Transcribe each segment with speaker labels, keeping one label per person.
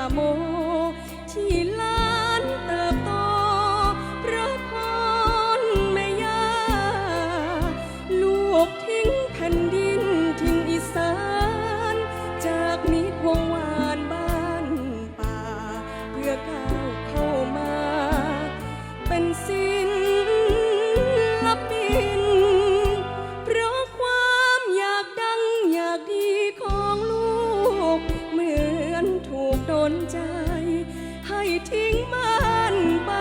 Speaker 1: ย ทิ้งบ้านไป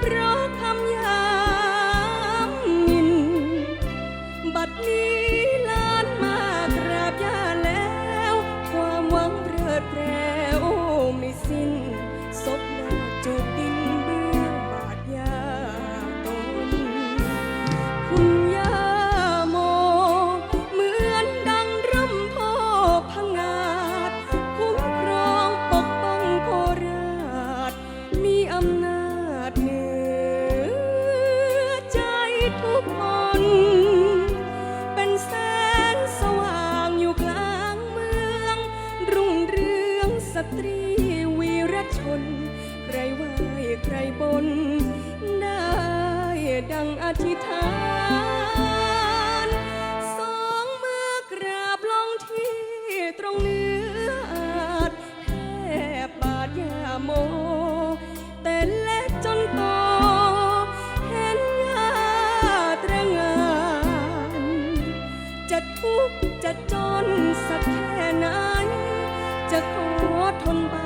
Speaker 1: เพราะคำยามมิน บัดนี้ลานมากราบย่าแล้ว ความหวังเพลิดเพลวไม่สิ้นศพ วีรชน ใครไหวใครบน ได้ดังอธิษฐาน สองมือกราบลงที่ตรงเนื้ออาจแทบบาดยาโม แต่เล็กจนโตเห็นยาตรงานจะทุกข์จะจนสักแค่ไหนจะขอทนไป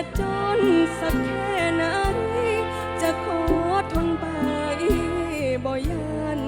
Speaker 1: จะจนสักแค่ไหน จะขอทนไปบ่ยัน